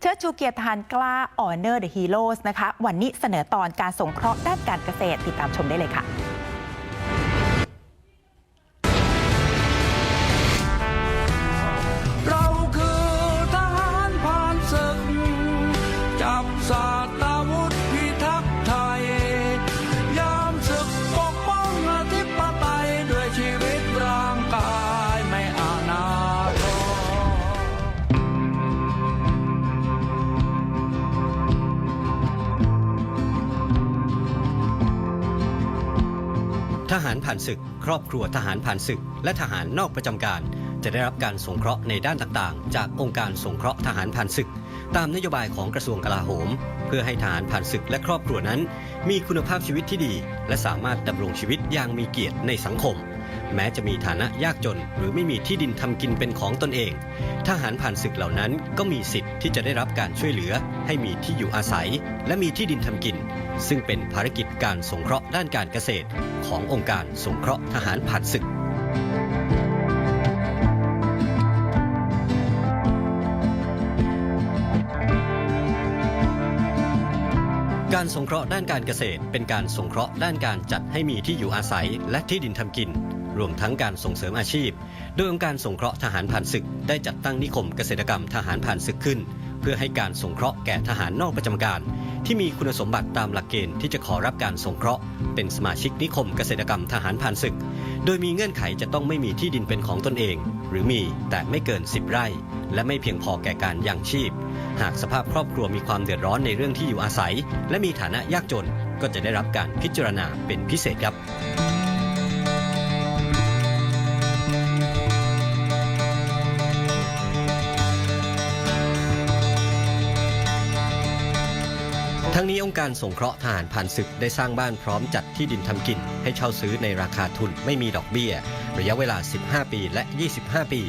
เชิดชูเกียรติทานกล้า Honor the Heroes นะคะ วันนี้เสนอตอนการสงเคราะห์ด้านการเกษตรติดตามชมได้เลยค่ะ หารผ่านศึก ครอบครัวทหารผ่านศึก และทหารนอกประจำการ จะได้รับการสงเคราะห์ในด้านต่างๆ จากองค์การสงเคราะห์ทหารผ่านศึก ตามนโยบายของกระทรวงกลาโหม เพื่อให้ทหารผ่านศึกและครอบครัวนั้น มีคุณภาพชีวิตที่ดี และสามารถดำรงชีวิตอย่างมีเกียรติในสังคม แม้จะมีฐานะยากจนหรือไม่มีที่ดินทำกินเป็นของตนเอง ทหารผ่านศึกเหล่านั้นก็มีสิทธิ์ที่จะได้รับการช่วยเหลือ ให้มีที่อยู่อาศัย และมีที่ดินทำกิน ซึ่งเป็นภารกิจการสงเคราะห์ด้านการเกษตร ขององค์การสงเคราะห์ทหารผ่านศึกการสงเคราะห์ด้านการเกษตร เป็นการสงเคราะห์ด้านการจัดให้มีที่อยู่อาศัยและที่ดินทำกิน รวมทั้งการส่งเสริมอาชีพ โดยองค์การสงเคราะห์ทหารผ่านศึก ได้จัดตั้งนิคมเกษตรกรรมทหารผ่านศึกขึ้น เพื่อให้การสงเคราะห์แก่ทหารนอกประจำการ ที่มีคุณสมบัติตามหลักเกณฑ์ที่จะขอรับการสงเคราะห์ เป็นสมาชิกนิคมเกษตรกรรมทหารผ่านศึก โดยมีเงื่อนไขจะต้องไม่มีที่ดินเป็นของตนเอง หรือมีแต่ไม่เกิน 10 ไร่ และไม่เพียงพอแก่การยังชีพ หากสภาพครอบครัวมีความเดือดร้อนในเรื่องที่อยู่อาศัย และมีฐานะยากจนก็จะได้รับการพิจารณาเป็นพิเศษครับ ทั้งนี้องค์การสงเคราะห์ทหารผ่านศึกได้สร้างบ้านพร้อมจัดที่ดินทำกิน ให้เช่าซื้อในราคาทุนไม่มีดอกเบี้ย ระยะเวลา 15 ปีและ 25 ปี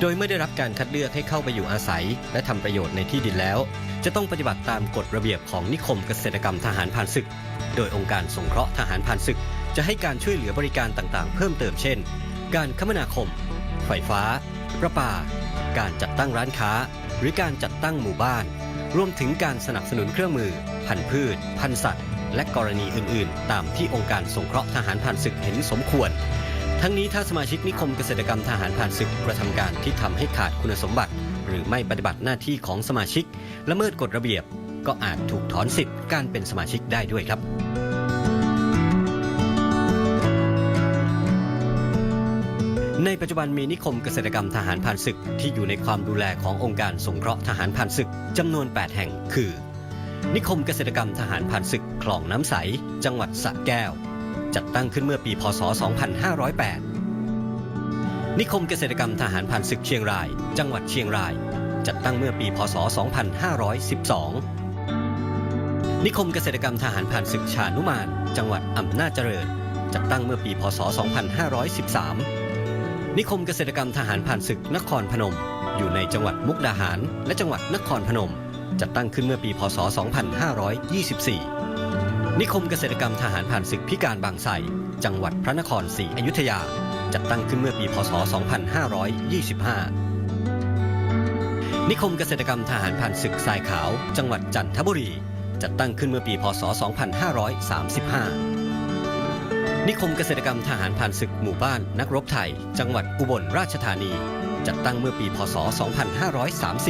โดยเมื่อได้รับการคัดเลือกให้เข้าไปอยู่อาศัย และทำประโยชน์ในที่ดินแล้ว จะต้องปฏิบัติตามกฎระเบียบของนิคมเกษตรกรรมทหารผ่านศึก โดยองค์การสงเคราะห์ทหารผ่านศึก จะให้การช่วยเหลือบริการต่างๆ เพิ่มเติมเช่น การคมนาคม ไฟฟ้า ประปา การจัดตั้งร้านค้า หรือการจัดตั้งหมู่บ้าน รวมถึงการสนับสนุนเครื่องมือ พันธุ์พืช พันธุ์สัตว์ และกรณีอื่น ๆ ตามที่องค์การสงเคราะห์ทหารผ่านศึกเห็นสมควร ทั้งนี้ถ้าสมาชิกนิคมเกษตรกรรมทหารผ่านศึกกระทำการที่ทำให้ขาดคุณสมบัติ หรือไม่ปฏิบัติหน้าที่ของสมาชิกละเมิดกฎระเบียบ ก็อาจถูกถอนสิทธิ์การเป็นสมาชิกได้ด้วยครับ ในปัจจุบันมีนิคมเกษตรกรรมทหารผ่านศึกที่อยู่ในความดูแลขององค์การสงเคราะห์ทหารผ่านศึกจำนวน 8 แห่ง คือ นิคมเกษตรกรรมทหารผ่านศึกคลองน้ำใส จังหวัดสระแก้ว จัดตั้งขึ้นเมื่อปีพศ 2508 นิคมเกษตรกรรมทหารผ่านศึกเชียงราย จังหวัดเชียงราย จัดตั้งเมื่อปีพศ 2512 นิคมเกษตรกรรมทหารผ่านศึกชานุมาน จังหวัดอำนาจเจริญ จัดตั้งเมื่อปีพศ 2513 นิคมเกษตรกรรมทหารผ่านศึกนครพนม อยู่ในจังหวัดมุกดาหาร และจังหวัดนครพนม จัดตั้งขึ้นเมื่อปีพศ 2524 นิคมเกษตรกรรมทหารผ่านศึกพิการบางไทรจังหวัดพระนครศรีอยุธยา จัดตั้งขึ้นเมื่อปีพศ 2525 นิคมเกษตรกรรมทหารผ่านศึกทรายขาว จังหวัดจันทบุรี จัดตั้งขึ้นเมื่อปีพศ 2535 นิคมเกษตรกรรมทหารผ่านศึกหมู่บ้านนักรบไทย จังหวัดอุบลราชธานี จัดตั้งเมื่อปีพศ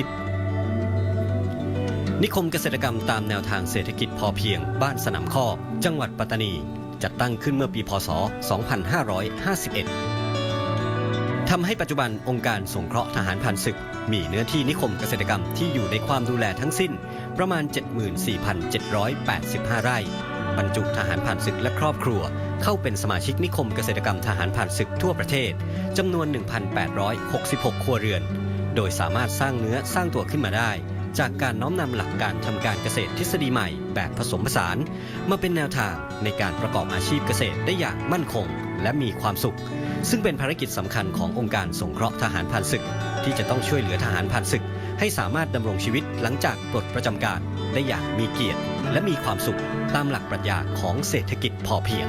2530 นิคมเกษตรกรรมตามแนวทางเศรษฐกิจพอเพียง บ้านสนามคอจังหวัดปัตตานี จัดตั้งขึ้นเมื่อปีพศ 2551 ทำให้ปัจจุบันองค์การสงเคราะห์ทหารผ่านศึก มีเนื้อที่นิคมเกษตรกรรมที่อยู่ในความดูแลทั้งสิ้น ประมาณ 74,785 ไร่ บรรจุทหารผ่านศึกและครอบครัว เข้าเป็นสมาชิกนิคมเกษตรกรรมทหารผ่านศึกทั่วประเทศจำนวน 1,866 ครัวเรือน โดยสามารถสร้างเนื้อสร้างตัวขึ้นมาได้ จากการน้อมนำหลักการทำการเกษตรทฤษฎีใหม่ แบบผสมผสาน มาเป็นแนวทางในการประกอบอาชีพเกษตรได้อย่างมั่นคง และมีความสุข ซึ่งเป็นภารกิจสำคัญขององค์การสงเคราะห์ทหารผ่านศึก ที่จะต้องช่วยเหลือทหารผ่านศึก ให้สามารถดำรงชีวิตหลังจากปลดประจำการได้อย่างมีเกียรติ และมีความสุขตามหลักปรัชญาของเศรษฐกิจพอเพียง